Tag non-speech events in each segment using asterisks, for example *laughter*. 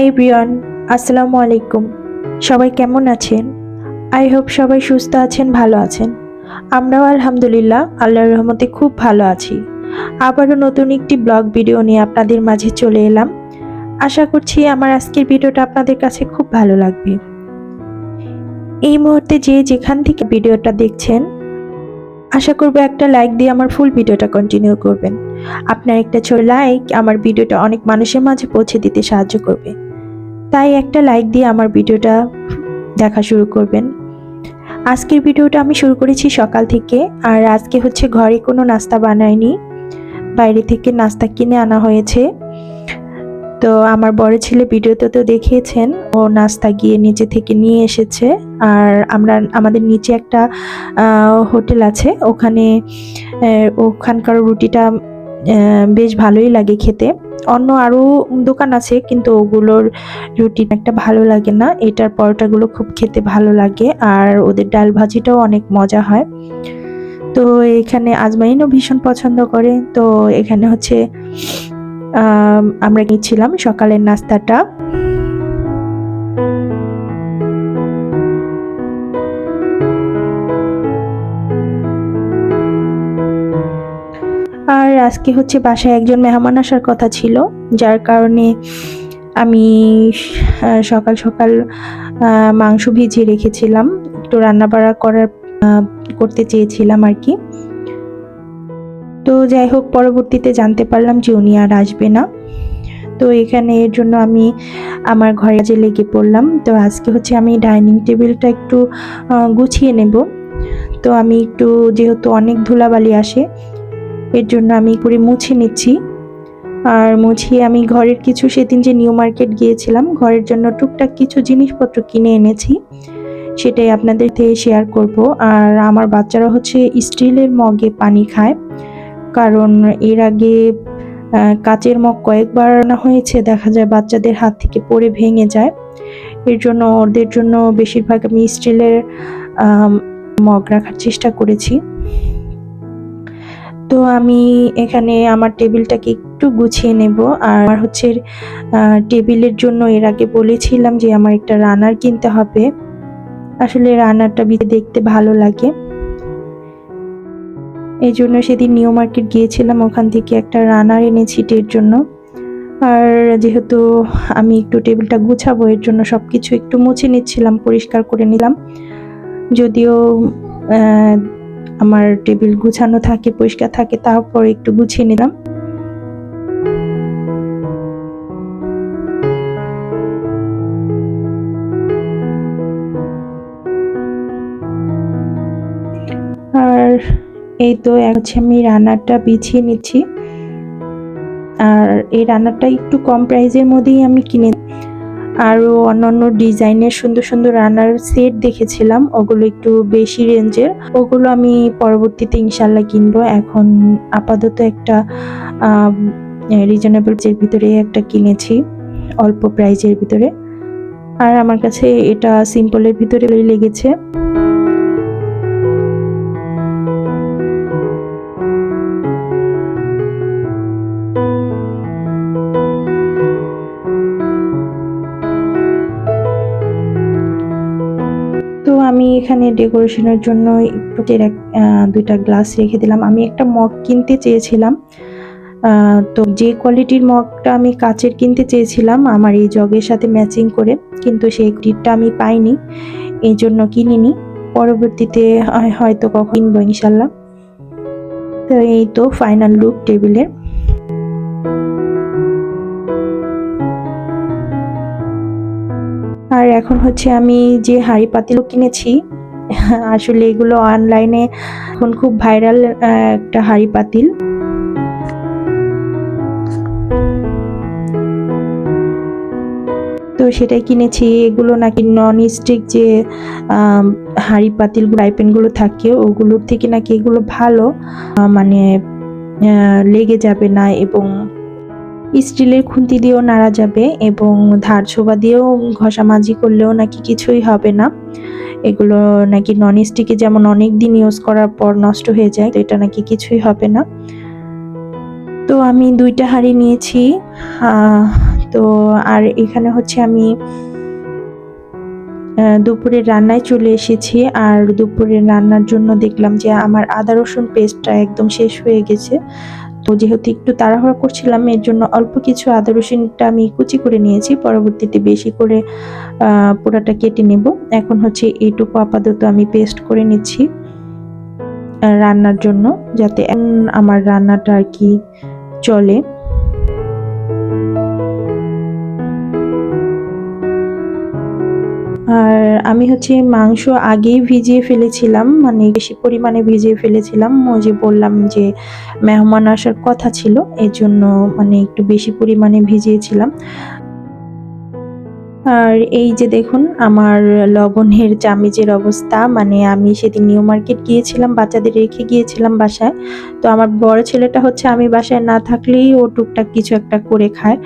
Hi everyone, আসসালামু আলাইকুম। সবাই কেমন আছেন? আই হোপ সবাই সুস্থ আছেন, ভালো আছেন। আমরাও আলহামদুলিল্লাহ, আল্লাহর রহমতে খুব ভালো আছি। আবারও নতুন একটি ব্লগ ভিডিও নিয়ে আপনাদের মাঝে চলে এলাম। আশা করছি আমার আজকের ভিডিওটা আপনাদের কাছে খুব ভালো লাগবে। এই মুহূর্তে যে যেখান থেকে ভিডিওটা দেখছেন, আশা করব একটা লাইক দিয়ে আমার ফুল ভিডিওটা কন্টিনিউ করবেন। আপনার একটা ছোট লাইক আমার ভিডিওটা অনেক মানুষের মাঝে পৌঁছে দিতে সাহায্য করবে। তাই একটা লাইক দিয়ে আমার ভিডিওটা দেখা শুরু করবেন। আজকের ভিডিওটা আমি শুরু করেছি সকাল থেকে, আর আজকে হচ্ছে ঘরে কোনো নাস্তা বানাইনি। বাইরে থেকে নাস্তা কিনে আনা হয়েছে। তো আমার বড় ছেলে ভিডিওতে তো দেখিয়েছেন, ও নাস্তা গিয়ে নিচে থেকে নিয়ে এসেছে। আর আমরা, আমাদের নিচে একটা হোটেল আছে, ওখানে ওখানকার রুটিটা বেশ ভালোই লাগে খেতে। অন্য আরও দোকান আছে, কিন্তু ওগুলোর রুটি একটা ভালো লাগে না। এটার পরোটাগুলো খুব খেতে ভালো লাগে, আর ওদের ডাল ভাজিটাও অনেক মজা হয়। তো এখানে আজমাইনও ভীষণ পছন্দ করে। তো এখানে হচ্ছে আমরা গিয়েছিলাম সকালের নাস্তাটা। আজকে হচ্ছে বাসায় একজন মেহমান আসার কথা ছিল, যার কারণে আমি সকাল সকাল মাংস ভিজিয়ে রেখেছিলাম। একটু রান্নাবাড়া করার করতে চেয়েছিলাম আর কি। তো যাই হোক, পরবর্তীতে জানতে পারলাম যে উনি আর আসবে না। তো এখানে এর জন্য আমি আমার ঘরে কাজে লেগে পড়লাম। তো আজকে হচ্ছে আমি ডাইনিং টেবিলটা একটু গুছিয়ে নেব। তো আমি একটু, যেহেতু অনেক ধুলাবালি আসে এর জন্য আমি করে মুছে নিচ্ছি। আর মুছিয়ে আমি ঘরের কিছু, সেদিন যে নিউ মার্কেট গিয়েছিলাম, ঘরের জন্য টুকটাক কিছু জিনিসপত্র কিনে এনেছি, সেটাই আপনাদের থেকে শেয়ার করব। আর আমার বাচ্চারা হচ্ছে স্টিলের মগে পানি খায়, কারণ এর আগে কাচের মগ কয়েকবার না হয়েছে, দেখা যায় বাচ্চাদের হাত থেকে পড়ে ভেঙে যায়। এর জন্য ওদের জন্য বেশিরভাগ আমি স্টিলের মগ রাখার চেষ্টা করেছি। তো আমি এখানে আমার টেবিলটাকে একটু গুছিয়ে নেব। আর হচ্ছে টেবিলের জন্য এর আগে বলেছিলাম যে আমার একটা রানার কিনতে হবে। আসলে রানারটা দেখতে ভালো লাগে। এই জন্য সেদিন নিউ মার্কেট গিয়েছিলাম, ওখান থেকে একটা রানার এনেছি টের জন্য। আর যেহেতু আমি একটু টেবিলটা গুছাবো, এর জন্য সব কিছু একটু মুছে নিচ্ছিলাম, পরিষ্কার করে নিলাম। যদিও আমার টেবিল গুছানো থাকে, পরিষ্কার থাকে, তারপর একটু গুছিয়ে নিলাম। আর এই তো হচ্ছে আমি রান্নাটা বিছিয়ে নিচ্ছি। আর এই রান্নাটা একটু কম প্রাইসের মধ্যেই আমি কিনে আরও অন্যান্য ডিজাইনের সুন্দর সুন্দর রান্নার সেট দেখেছিলাম, ওগুলো একটু বেশি রেঞ্জের। ওগুলো আমি পরবর্তীতে ইনশাল্লাহ কিনবো। এখন আপাতত একটা রিজনেবল যে ভিতরে একটা কিনেছি, অল্প প্রাইজের ভিতরে। আর আমার কাছে এটা সিম্পলের ভিতরে লেগেছে। এখানে ডেকোরেশনের জন্য এক- দুইটা গ্লাস রেখে দিলাম। আমি একটা মগ কিনতে চেয়েছিলাম। তো যে কোয়ালিটির মগটা আমি কাচের কিনতে চেয়েছিলাম, আমার এই জগের সাথে ম্যাচিং করে, কিন্তু সেই টিপটা আমি পাইনি, এই জন্য কিনিনি। পরবর্তীতে হয়তো কখন কিনবো ইনশাল্লাহ। তো এই তো ফাইনাল লুক টেবিলের আর এখন হচ্ছে আমি যে হাঁড়ি পাতিলও কিনেছি *laughs* আসলে এগুলো অনলাইনে এখন খুব ভাইরাল একটা হাঁড়ি পাতিল। তো সেটাই কিনেছি। এগুলো নাকি নন স্টিক যে হাঁড়ি পাতিলগুলো থাকে, ওগুলোর থেকে নাকি এগুলো ভালো মানে লেগে যাবে না এবং স্টিলের খুন্তি দিয়েও নাড়া যাবে এবং ধার ছোবা দিয়েও ঘষামাজি করলেও নাকি কিছুই হবে না। এগুলো নাকি নন স্টিকে যেমন অনেক দিন ইউজ করার পর নষ্ট হয়ে যায় তো এটা নাকি কিছুই হবে না। তো আমি দুইটা হাঁড়ি নিয়েছি। তো আর এখানে হচ্ছে আমি আহ, দুপুরের রান্নায় চলে এসেছি। আর দুপুরের রান্নার জন্য দেখলাম যে আমার আদা রসুন পেস্টটা একদম শেষ হয়ে গেছে। যেহেতু একটু তাড়াহুড়া করছিলাম, এর জন্য অল্প কিছু আদা রসুনটা আমি কুচি করে নিয়েছি। পরবর্তীতে বেশি করে পুরাটা কেটে নেব। এখন হচ্ছে এইটুকু আপাতত আমি পেস্ট করে নিচ্ছি রান্নার জন্য, যাতে আমার রান্নাটা আর কি চলে। আর আমি হচ্ছে মাংস আগেই ভিজিয়ে ফেলেছিলাম মানে বেশি পরিমাণে ভিজিয়ে ফেলেছিলাম। ওই যে বললাম যে মেহমান আসার কথা ছিল, এর জন্য মানে একটু বেশি পরিমাণে ভিজিয়েছিলাম। আর এই যে দেখুন, আমার লবণের চামিচের অবস্থা। মানে আমি সেদিন নিউ মার্কেট গিয়েছিলাম, বাচ্চাদের রেখে গিয়েছিলাম বাসায়। তো আমার বড় ছেলেটা হচ্ছে, আমি বাসায় না থাকলেই ও টুকটাক কিছু একটা করে খায়।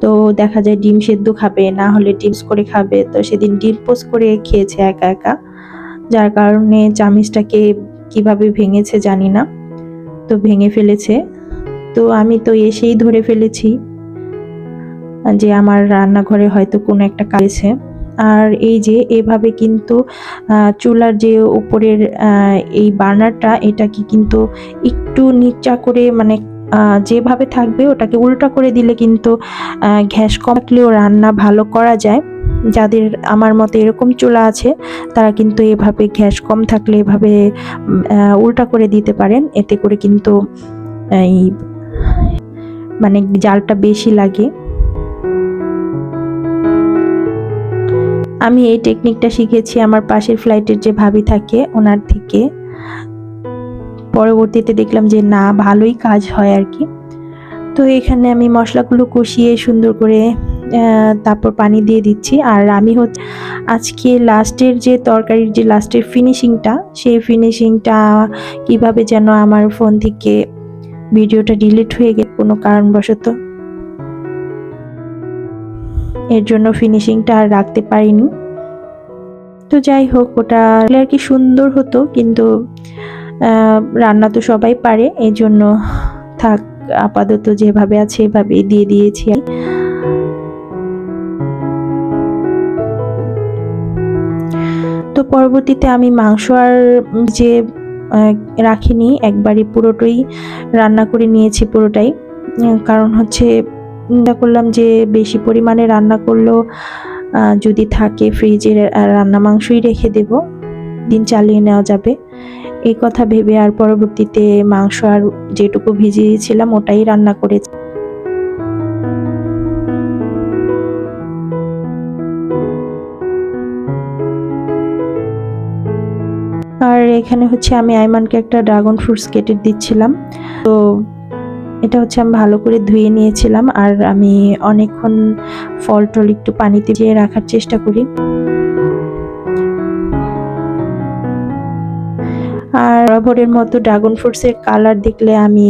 তো দেখা যায় ডিম সেদ্ধ খাবে, না হলে ডিমস করে খাবে। তো সেদিন ডিম পোস্ট করে খেয়েছে একা একা। যার কারণে চামিচটাকে কীভাবে ভেঙেছে জানি না। তো ভেঙে ফেলেছে। তো আমি তো এসেই ধরে ফেলেছি। যে আমার রান্নাঘরে হয়তো কোনো একটা কাজে আর এই যে এভাবে কিন্তু চুলার যে উপরের এই বার্নারটা, এটাকে কিন্তু একটু নিচা করে মানে যেভাবে থাকবে ওটাকে উল্টা করে দিলে কিন্তু গ্যাস কম থাকলেও রান্না ভালো করা যায়। যাদের আমার মতে এরকম চুলা আছে, তারা কিন্তু এভাবে গ্যাস কম থাকলে এভাবে উল্টা করে দিতে পারেন। এতে করে কিন্তু, এই মানে জালটা বেশি লাগে। আমি এই টেকনিকটা শিখেছি আমার পাশের ফ্লাইটের যে ভাবি থাকে, ওনার থেকে। পরবর্তীতে দেখলাম যে না, ভালোই কাজ হয় আর কি। তো এখানে আমি মশলাগুলো কষিয়ে সুন্দর করে তারপর পানি দিয়ে দিচ্ছি। আর আমি হচ্ছে, আজকে লাস্টের যে তরকারির যে লাস্টের ফিনিশিংটা সেই ফিনিশিংটা কীভাবে যেন আমার ফোন থেকে ভিডিওটা ডিলিট হয়ে গেছে কোনো কারণবশত। এর জন্য ফিনিশিংটা আর রাখতে পারিনি তো যাই হোক, ওটা আর কি সুন্দর হতো, কিন্তু রান্না তো সবাই পারে, এই জন্য থাক, আপাতত যেভাবে আছে এভাবে দিয়ে দিয়েছি। তো পরবর্তীতে আমি মাংস আর যে রাখিনি, একবারই পুরোটাই রান্না করে নিয়েছি পুরোটাই, কারণ হচ্ছে চিন্তা করলাম যে বেশি পরিমাণে রান্না করলেও যদি থাকে ফ্রিজের রান্না মাংসই রেখে দেব, দিন চালিয়ে নেওয়া যাবে। এই কথা ভেবে আর পরবর্তীতে মাংস আর যেটুকু ভিজিয়েছিলাম ওটাই রান্না করেছি আর এখানে হচ্ছে আমি আইমানকে একটা ড্রাগন ফ্রুটস কেটে দিচ্ছিলাম। তো এটা হচ্ছে আমি ভালো করে ধুয়ে নিয়েছিলাম আর আমি অনেকক্ষণ ফল টল একটু পানিতে দিয়ে রাখার চেষ্টা করি। আর রবরের মতো ড্রাগন ফ্রুটসের কালার দেখলে আমি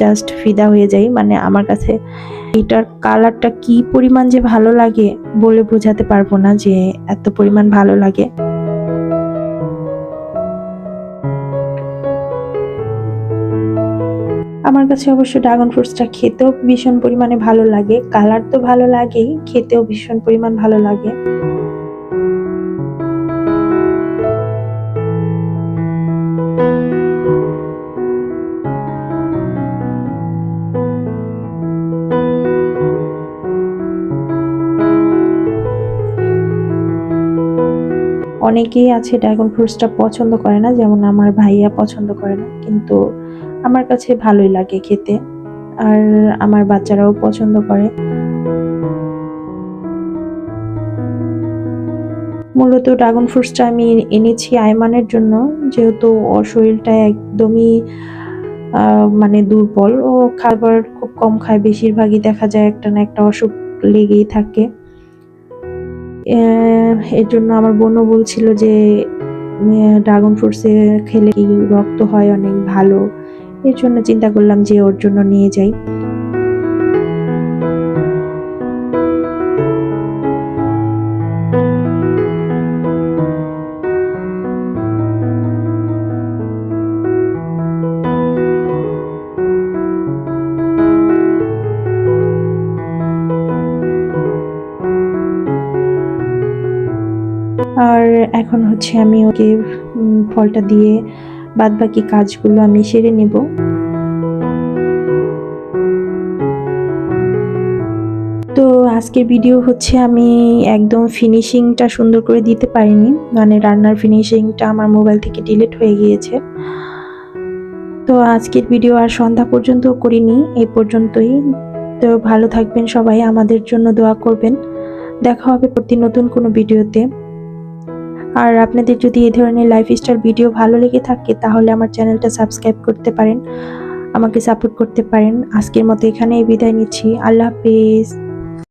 জাস্ট ফিদা হয়ে যাই। মানে আমার কাছে এটার কালারটা কি পরিমাণ যে ভালো লাগে বলে বোঝাতে পারব না যে এত পরিমাণ ভালো লাগে। আমার কাছে অবশ্য ড্রাগন ফ্রুটসটা খেতেও ভীষণ পরিমাণে ভালো লাগে। কালার তো ভালো লাগেই, খেতেও ভীষণ পরিমাণ ভালো লাগে। অনেকেই আছে ড্রাগন ফ্রুটসটা পছন্দ করে না, যেমন আমার ভাইয়া পছন্দ করে না, কিন্তু আমার কাছে ভালোই লাগে খেতে। আর আমার বাচ্চারাও পছন্দ করে। মূলত ড্রাগন ফ্রুটসটা আমি এনেছি আয়মানের জন্য, যেহেতু ওর শরীরটা একদমই মানে দুর্বল। ও খাবার খুব কম খায়, বেশিরভাগই দেখা যায় একটা না একটা অসুখ লেগেই থাকে। এর জন্য আমার বোনও বলছিল যে ড্রাগন ফ্রুটসে খেলে রক্ত হয় অনেক ভালো। এর জন্য চিন্তা করলাম যে ওর জন্য নিয়ে যাই। আর এখন হচ্ছে আমি ওকে ফলটা দিয়ে বাদ বাকি কাজগুলো আমি সেরে নেব। তো আজকের ভিডিও হচ্ছে আমি একদম ফিনিশিংটা সুন্দর করে দিতে পারিনি। মানে রান্নার ফিনিশিংটা আমার মোবাইল থেকে ডিলিট হয়ে গিয়েছে। তো আজকের ভিডিও আর সন্ধ্যা পর্যন্ত করিনি এই পর্যন্তই। তো ভালো থাকবেন সবাই, আমাদের জন্য দোয়া করবেন। দেখা হবে প্রতি নতুন কোনো ভিডিওতে আর আপনাদের যদি এই ধরনের লাইফস্টাইল ভিডিও ভালো লেগে থাকে, তাহলে আমার চ্যানেলটা সাবস্ক্রাইব করতে পারেন, আমাকে সাপোর্ট করতে পারেন। আজকের মতো এখানেই বিদায় নিচ্ছি। আল্লাহ হাফেজ।